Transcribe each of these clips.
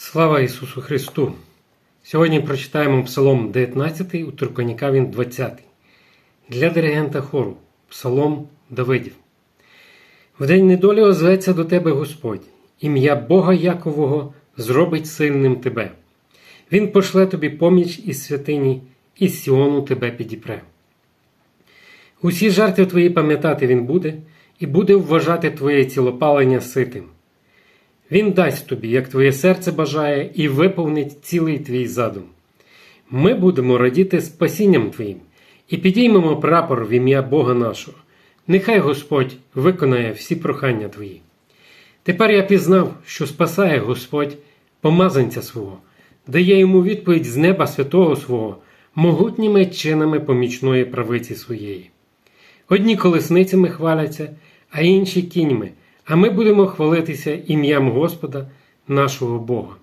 Слава Ісусу Христу! Сьогодні прочитаємо Псалом 19, у Турконіка він 20. Для диригента хору Псалом Давидів. В день недолі озветься до тебе Господь, ім'я Бога Якового зробить сильним тебе. Він пошле тобі поміч із святині, і Сіону тебе підіпре. Усі жертви твої пам'ятати він буде, і буде вважати твоє цілопалення ситим. Він дасть тобі, як твоє серце бажає, і виповнить цілий твій задум. Ми будемо радіти спасінням Твоїм і підіймемо прапор в ім'я Бога нашого. Нехай Господь виконає всі прохання Твої. Тепер я пізнав, що спасає Господь помазанця свого, дає йому відповідь з неба святого свого, могутніми чинами помічної правиці своєї. Одні колесницями хваляться, а інші кіньми, а ми будемо хвалитися ім'ям Господа, нашого Бога.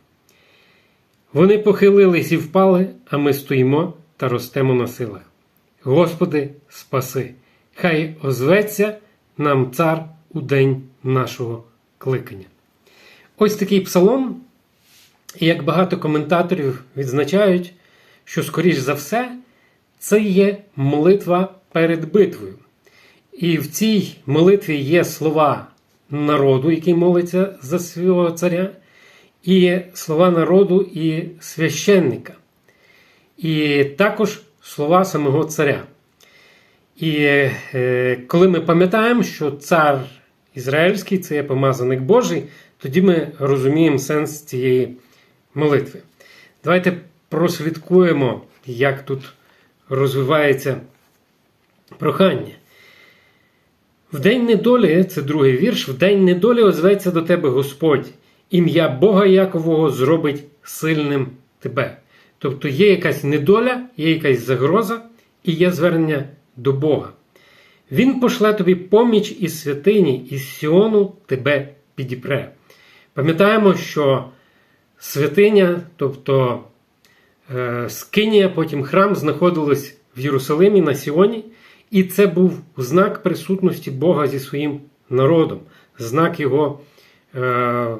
Вони похилились і впали, а ми стоїмо та ростемо на силах. Господи, спаси! Хай озветься нам цар у день нашого кликання. Ось такий псалом, як багато коментаторів відзначають, що, скоріш за все, це є молитва перед битвою. І в цій молитві є слова народу, який молиться за свого царя, і слова народу і священника, і також слова самого царя. І е, коли ми пам'ятаємо, що цар Ізраїльський це є помазаник Божий, тоді ми розуміємо сенс цієї молитви. Давайте прослідкуємо, як тут розвивається прохання. В день недолі, це другий вірш, в день недолі озветься до тебе Господь, ім'я Бога Якового зробить сильним тебе. Тобто є якась недоля, є якась загроза і є звернення до Бога. Він пошле тобі поміч із святині, із Сіону тебе підіпре. Пам'ятаємо, що святиня, тобто е, Скинія, потім храм, знаходились в Єрусалимі на Сіоні. І це був знак присутності Бога зі своїм народом, знак Його е,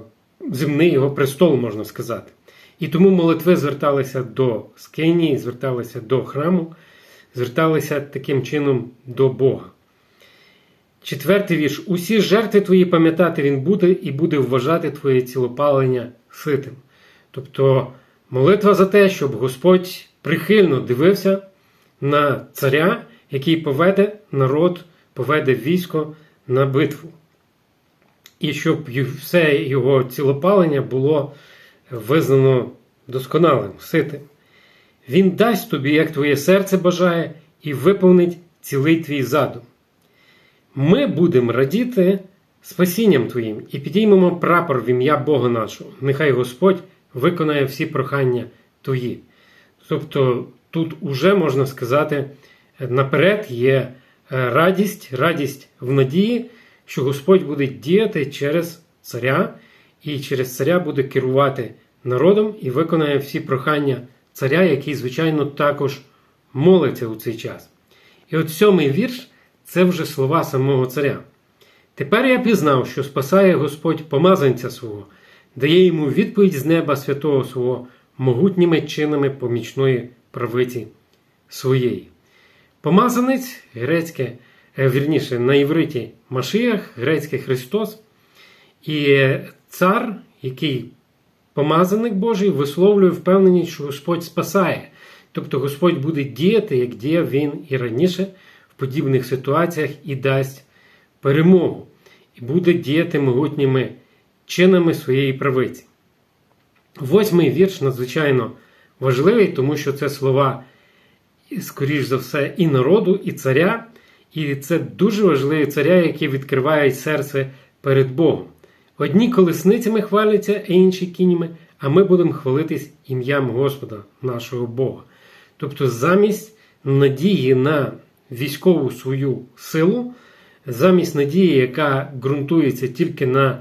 земний Його престол, можна сказати. І тому молитви зверталися до Скинії, зверталися до храму, зверталися таким чином до Бога. Четвертий вірш. Усі жертви твої пам'ятати він буде і буде вважати твоє цілопалення ситим. Тобто молитва за те, щоб Господь прихильно дивився на царя який поведе народ, поведе військо на битву. І щоб все його цілопалення було визнано досконалим, ситим. Він дасть тобі, як твоє серце бажає, і виповнить цілий твій задум. Ми будемо радіти спасінням Твоїм і підіймемо прапор в ім'я Бога нашого. Нехай Господь виконає всі прохання Твої. Тобто тут уже можна сказати наперед є е, радість, радість в надії, що Господь буде діяти через царя, і через царя буде керувати народом і виконає всі прохання царя, який, звичайно, також молиться у цей час. І от сьомий вірш це вже слова самого царя. Тепер я пізнав, що спасає Господь помазанця свого, дає йому відповідь з неба святого свого могутніми чинами помічної правиці своєї. Помазанець грецьке, е, вірніше, на івриті Машиях, грецький Христос. І цар, який помазаник Божий, висловлює впевненість, що Господь спасає. Тобто Господь буде діяти, як діяв він і раніше в подібних ситуаціях і дасть перемогу, і буде діяти могутніми чинами своєї правиці. Восьмий вірш надзвичайно важливий, тому що це слова скоріш за все, і народу, і царя. І це дуже важливі царя, які відкривають серце перед Богом. Одні колесницями хваляться, а інші кіньми, а ми будемо хвалитись ім'ям Господа, нашого Бога. Тобто, замість надії на військову свою силу, замість надії, яка ґрунтується тільки на е,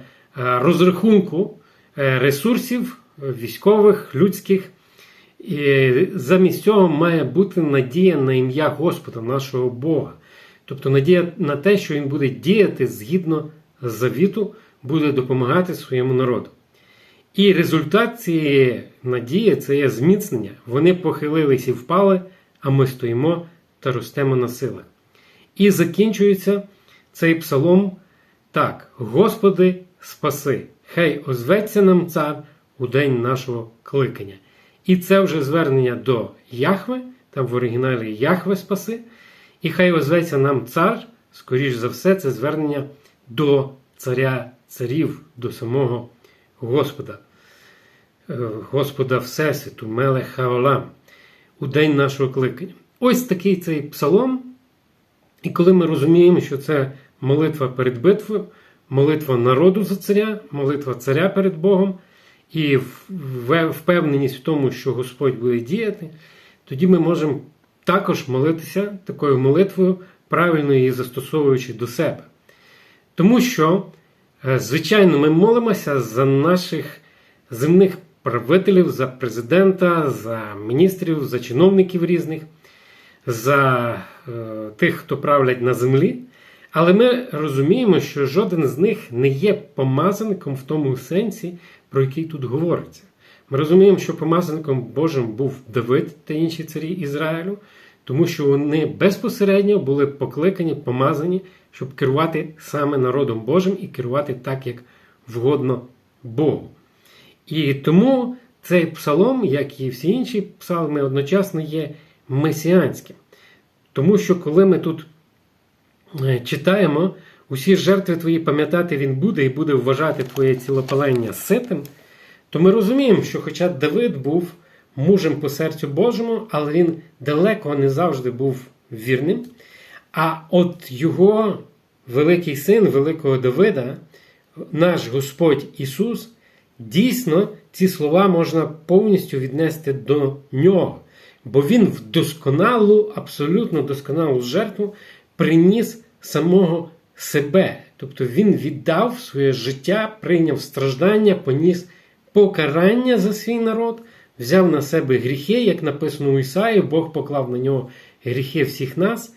розрахунку е, ресурсів військових, людських, і замість цього має бути надія на ім'я Господа, нашого Бога. Тобто надія на те, що Він буде діяти згідно завіту, буде допомагати своєму народу. І результат цієї надії це є зміцнення. Вони похилились і впали, а ми стоїмо та ростемо на силах. І закінчується цей псалом так: Господи, спаси, хай озветься нам цар у день нашого кликання. І це вже звернення до Яхве, там в оригіналі Яхве спаси. І хай озветься нам цар, скоріш за все, це звернення до царя царів, до самого Господа, е, Господа Всесвіту, Мелех Хаолам, у день нашого кликання. Ось такий цей псалом. І коли ми розуміємо, що це молитва перед битвою, молитва народу за царя, молитва царя перед Богом, і впевненість в тому, що Господь буде діяти, тоді ми можемо також молитися такою молитвою, правильно її застосовуючи до себе. Тому що, е, звичайно, ми молимося за наших земних правителів, за президента, за міністрів, за чиновників різних, за е, тих, хто правлять на землі. Але ми розуміємо, що жоден з них не є помазаником в тому сенсі, про який тут говориться. Ми розуміємо, що помазаником Божим був Давид та інші царі Ізраїлю, тому що вони безпосередньо були покликані, помазані, щоб керувати саме народом Божим і керувати так, як вгодно Богу. І тому цей псалом, як і всі інші псалми, одночасно є месіанським. Тому що коли ми тут е, читаємо, усі жертви твої пам'ятати він буде і буде вважати твоє цілопалення ситим, то ми розуміємо, що хоча Давид був мужем по серцю Божому, але він далеко не завжди був вірним. А от його великий син, Великого Давида, наш Господь Ісус, дійсно ці слова можна повністю віднести до нього. Бо він в досконалу, абсолютно досконалу жертву приніс самого себе. Тобто він віддав своє життя, прийняв страждання, поніс покарання за свій народ, взяв на себе гріхи, як написано у Ісаї, Бог поклав на нього гріхи всіх нас.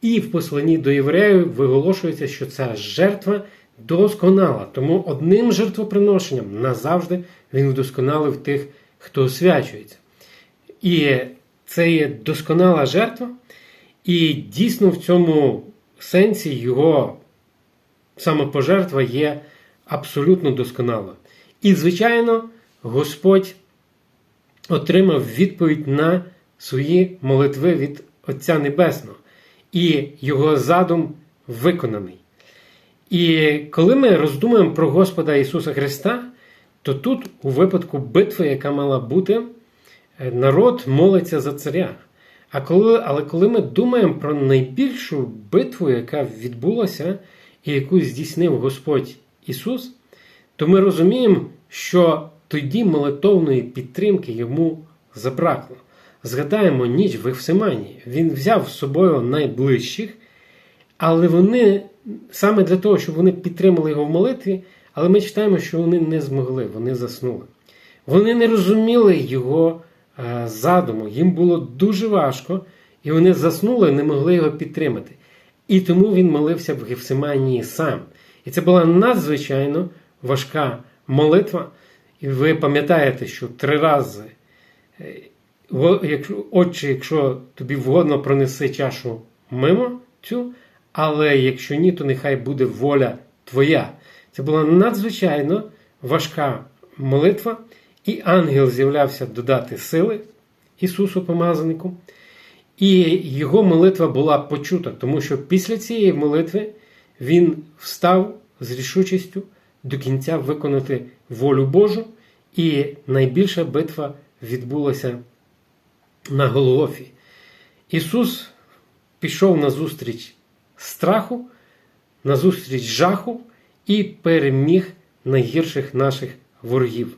І в посланні до євреїв виголошується, що ця жертва досконала. Тому одним жертвоприношенням назавжди він вдосконалив тих, хто освячується. І це є досконала жертва, і дійсно в цьому сенсі його самопожертва є абсолютно досконала. І, звичайно, Господь отримав відповідь на свої молитви від Отця Небесного, і його задум виконаний. І коли ми роздумуємо про Господа Ісуса Христа, то тут, у випадку битви, яка мала бути, Е, народ молиться за царя. А коли, Але коли ми думаємо про найбільшу битву, яка відбулася і яку здійснив Господь Ісус, то ми розуміємо, що тоді молитовної підтримки йому забракло. Згадаємо ніч в Евсиманії. Він взяв з собою найближчих, але вони саме для того, щоб вони підтримали його в молитві, але ми читаємо, що вони не змогли, вони заснули. Вони не розуміли його задуму. Їм було дуже важко, і вони заснули, не могли його підтримати. І тому він молився в Гефсиманії сам. І це була надзвичайно важка молитва. І ви пам'ятаєте, що три рази, е, Отче, якщо тобі вгодно пронеси чашу мимо цю, але якщо ні, то нехай буде воля твоя. Це була надзвичайно важка молитва. І ангел з'являвся додати сили Ісусу Помазанику. І його молитва була почута, тому що після цієї молитви він встав з рішучістю до кінця виконати волю Божу, і найбільша битва відбулася на Голгофі. Ісус пішов на зустріч страху, на зустріч жаху і переміг найгірших наших ворогів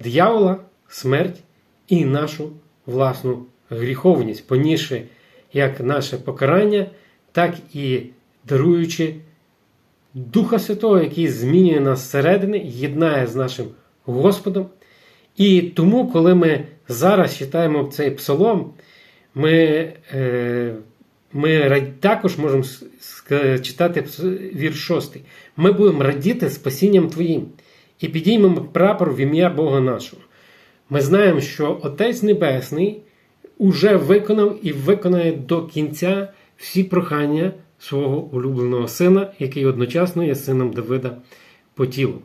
диявола, смерть і нашу власну гріховність, понісши як наше покарання, так і даруючи Духа Святого, який змінює нас зсередини, єднає з нашим Господом. І тому, коли ми зараз читаємо цей псалом, ми е, ми також можемо читати вірш 6. Ми будемо радіти спасінням Твоїм і підіймемо прапор в ім'я Бога нашого. Ми знаємо, що Отець Небесний уже виконав і виконає до кінця всі прохання свого улюбленого сина, який одночасно є сином Давида по тілу.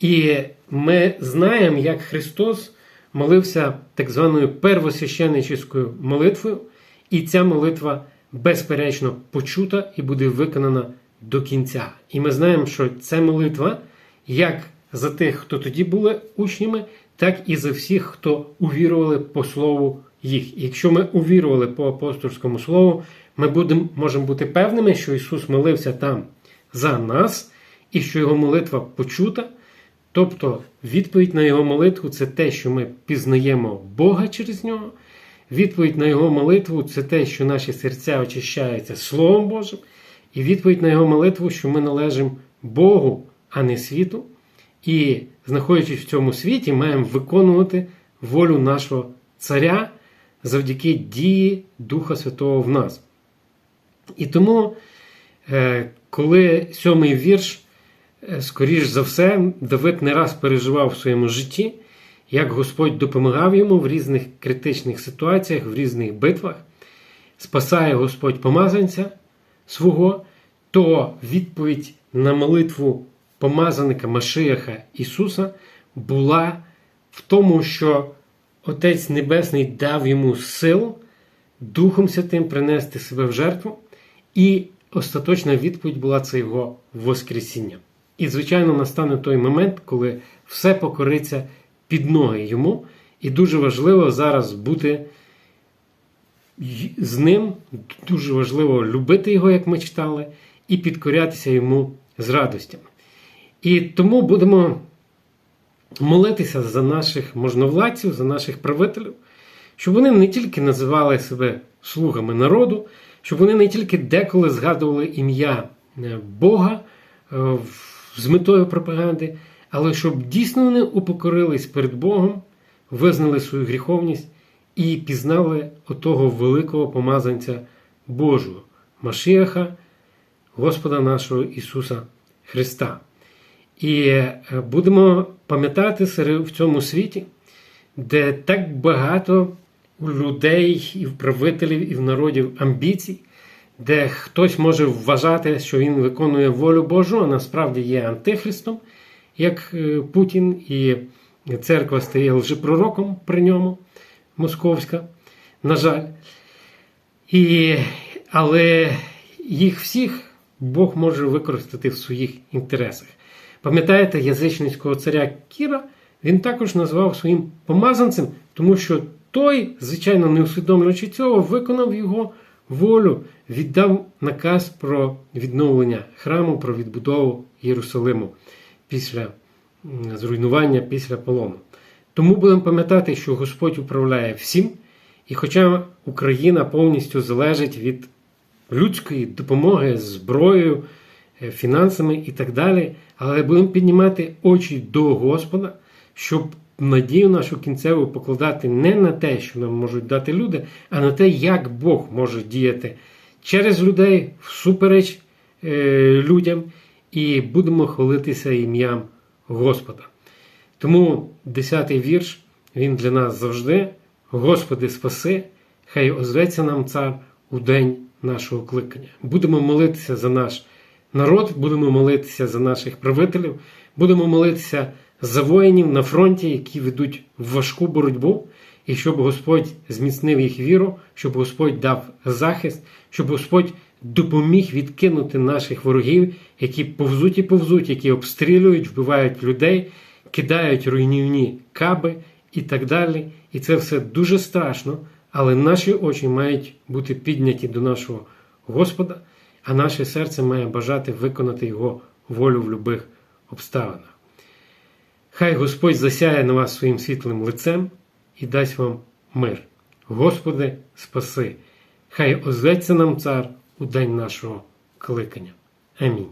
І ми знаємо, як Христос молився так званою первосвященническою молитвою, і ця молитва безперечно почута і буде виконана до кінця. І ми знаємо, що ця молитва як за тих, хто тоді були учнями, так і за всіх, хто увірували по слову їх. І якщо ми увірували по апостольському слову, ми будемо, можемо бути певними, що Ісус молився там за нас, і що Його молитва почута. Тобто відповідь на Його молитву це те, що ми пізнаємо Бога через нього. Відповідь на Його молитву це те, що наші серця очищаються Словом Божим. І відповідь на Його молитву, що ми належимо Богу, а не світу. І, знаходячись в цьому світі, маємо виконувати волю нашого Царя завдяки дії Духа Святого в нас. І тому, е, коли сьомий вірш, е, скоріш за все, Давид не раз переживав в своєму житті, як Господь допомагав йому в різних критичних ситуаціях, в різних битвах, спасає Господь помазанця свого, то відповідь на молитву помазаника Машияха Ісуса була в тому, що Отець Небесний дав йому сил Духом Святим принести себе в жертву, і остаточна відповідь була це його Воскресіння. І, звичайно, настане той момент, коли все покориться під ноги йому, і дуже важливо зараз бути з ним, дуже важливо любити його, як ми читали, і підкорятися йому з радостями. І тому будемо молитися за наших можновладців, за наших правителів, щоб вони не тільки називали себе слугами народу, щоб вони не тільки деколи згадували ім'я е, Бога е, з метою пропаганди, але щоб дійсно вони упокорились перед Богом, визнали свою гріховність і пізнали отого великого помазанця Божого, Машіаха, Господа нашого Ісуса Христа. І е, будемо пам'ятати в цьому світі, де так багато у людей, і в правителів, і в народів амбіцій, де хтось може вважати, що він виконує волю Божу, а насправді є антихристом, як е, Путін, і церква стає лжепророком при ньому, московська, на жаль. І, Але їх всіх Бог може використати в своїх інтересах. Пам'ятаєте язичницького царя Кіра? Він також назвав своїм помазанцем, тому що той, звичайно, не усвідомлюючи цього, виконав його волю, віддав наказ про відновлення храму, про відбудову Єрусалиму після зруйнування, після полону. Тому будемо пам'ятати, що Господь управляє всім, і хоча Україна повністю залежить від людської допомоги зброєю. Е, фінансами і так далі. Але будемо піднімати очі до Господа, щоб надію нашу кінцеву покладати не на те, що нам можуть дати люди, а на те, як Бог може діяти через людей, всупереч е, людям, і будемо хвалитися ім'ям Господа. Тому 10-й вірш, він для нас завжди. Господи, спаси, хай озветься нам цар у день нашого кликання. Будемо молитися за наш народ, будемо молитися за наших правителів, будемо молитися за воїнів на фронті, які ведуть важку боротьбу, і щоб Господь зміцнив їх віру, щоб Господь дав захист, щоб Господь допоміг відкинути наших ворогів, які повзуть і повзуть, які обстрілюють, вбивають людей, кидають руйнівні каби і так далі. І це все дуже страшно, але наші очі мають бути підняті до нашого Господа а наше серце має бажати виконати Його волю в любих обставинах. Хай Господь засяє на вас своїм світлим лицем і дасть вам мир. Господи, спаси! Хай озветься нам цар у день нашого кликання. Амінь.